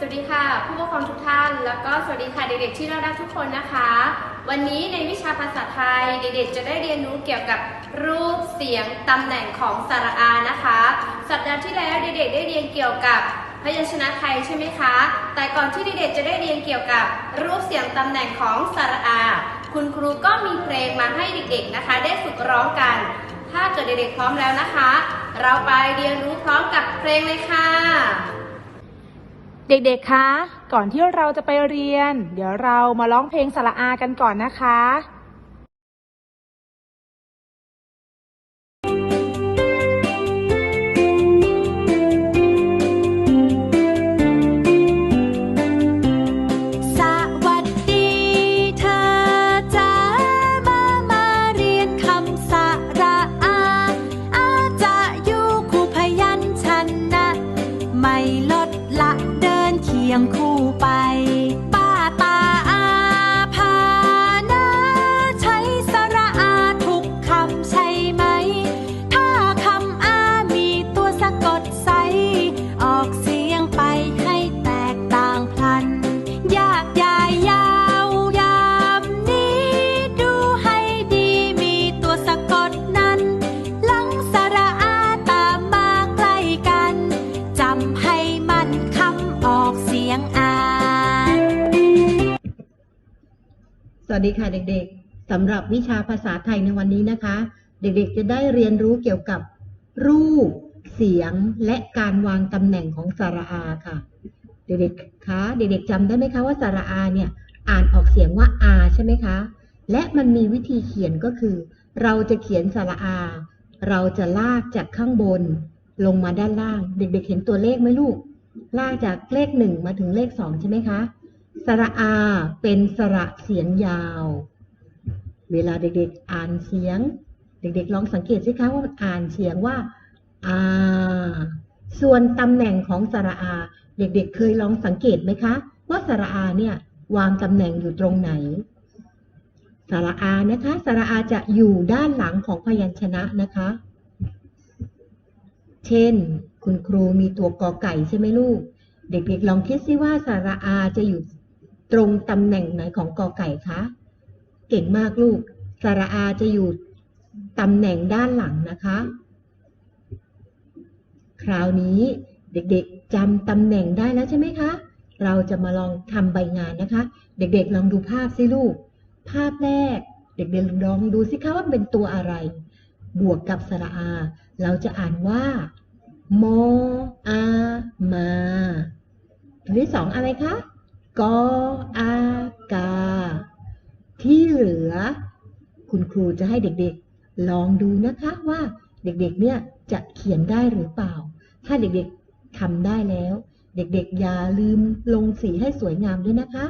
สวัสด็กๆที่น่ารักทุกคนนะคะ วันนี้ในวิชาภาษาไทยเด็กๆจะได้เรียนรู้เกี่ยวกับรูปเสียงตำแหน่งของสระอานะคะ สัปดาห์ที่แล้วเด็กๆได้เรียนเกี่ยวกับพยัญชนะไทยใช่ไหมคะ แต่ก่อนที่เด็กๆจะได้เรียนเกี่ยวกับรูปเสียงตำแหน่งของสระอา คุณครูก็มีเพลงมาให้เด็กๆนะคะ ได้ฝึกร้องกัน ถ้าเกิดเด็กๆพร้อมแล้วนะคะ เราไปเรียนรู้พร้อมกับเพลงเลยค่ะ เด็กๆ คะ ก่อนที่เราจะไปเรียน เดี๋ยวเรามาร้องเพลงสระอากันก่อนนะคะสวัสดีเธอจ้ามามาเรียนคำสระอาอาจะอยู่คู่พยัญชนะไม่ลดละเดินเคียงคู่ไป ป้าตาอาพานะใช้สระอาทุกคำใช่ไหม ถ้าคำอามีตัวสะกดส สวัสดีค่ะเด็กๆสำหรับวิชาภาษาไทยในวันนี้นะคะ เด็กๆจะได้เรียนรู้เกี่ยวกับ รูป เสียงและการวางตำแหน่งของสระอาค่ะ เด็กๆคะเด็กๆจำได้ไหมคะว่าสระอาเนี่ยอ่านออกเสียงว่าอาใช่ไหมคะ และมันมีวิธีเขียนก็คือ เราจะเขียนสระอา เราจะลากจากข้างบน ลงมาด้านล่าง เด็กๆเห็นตัวเลขไหมลูก ลากจากเลขหนึ่งมาถึงเลขสองใช่ไหมคะ สระอาเป็นสระเสียงยาว เวลาเด็กๆอ่านเสียง เด็กๆลองสังเกตสิคะว่ามันอ่านเสียงว่าอาส่วนตำแหน่งของสระอา เด็กๆเคยลองสังเกตไหมคะ ว่าสระอาเนี่ยวางตำแหน่งอยู่ตรงไหนสระอานะคะสระอาจะอยู่ด้านหลังของพยัญชนะนะคะ เช่น คุณครูมีตัวกอไก่ใช่ไหมลูก เด็กๆลองคิดซิว่าสระอาจะอยู่ ตรงตำแหน่งไหนของกอไก่คะ เก่งมากลูก สระอาจะอยู่ตำแหน่งด้านหลังนะคะ คราวนี้เด็กๆจำตำแหน่งได้แล้วใช่ไหมคะ เราจะมาลองทำใบงานนะคะ เด็กๆลองดูภาพสิลูก ภาพแรก เด็กๆลองดูสิคะว่าเป็นตัวอะไร บวกกับสระอา เราจะอ่านว่ามออามาตัวที่สองอะไรคะ กออากา ที่เหลือ คุณครูจะให้เด็กๆ ลองดูนะคะว่าเด็กๆ เนี่ยจะเขียนได้หรือเปล่า ถ้าเด็กๆทำได้แล้ว เด็กๆ อย่าลืมลงสีให้สวยงามด้วยนะคะ